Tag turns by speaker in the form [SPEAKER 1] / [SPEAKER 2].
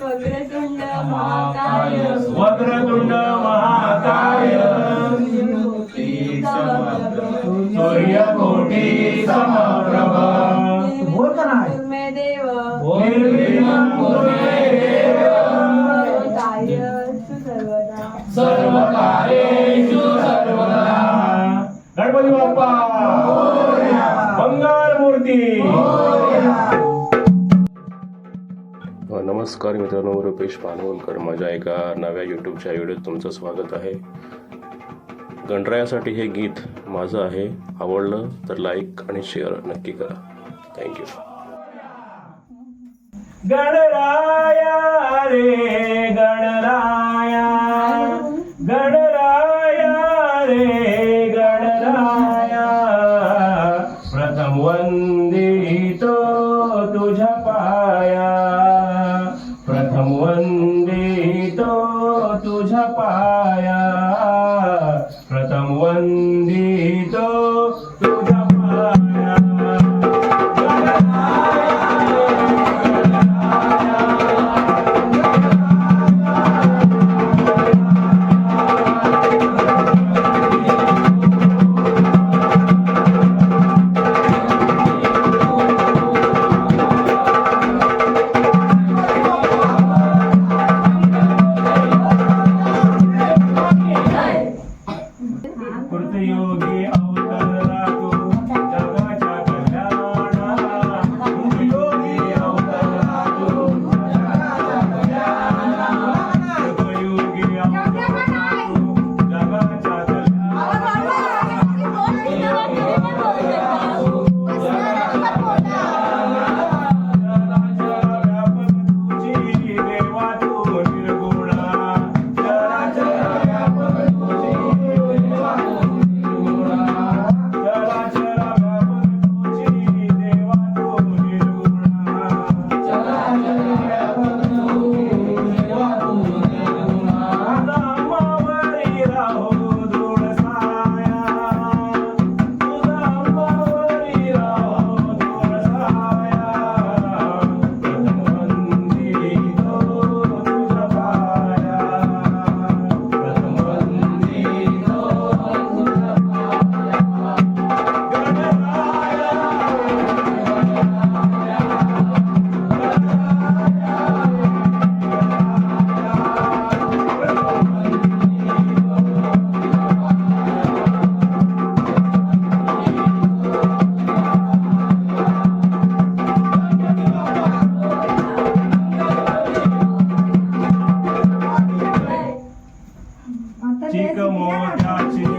[SPEAKER 1] वक्रतुंड महाकाय
[SPEAKER 2] वक्रतुंड महाकाय समप्रभ
[SPEAKER 3] बोल का नाही
[SPEAKER 4] नमस्कार मित्रांनो रुपेश पानवलकर. माझ्या एका नव्या यूट्यूबच्या व्हिडिओत तुमचं स्वागत आहे. गणरायासाठी हे गीत माझं आहे. आवडलं तर लाईक आणि शेअर नक्की करा. थँक्यू
[SPEAKER 2] गणराया रे गणराया. गणराया रे गणराया. प्रथम वंदितो तुझ्या वंदित तुझ्या पाया. प्रथम वंदित 几个摩加几。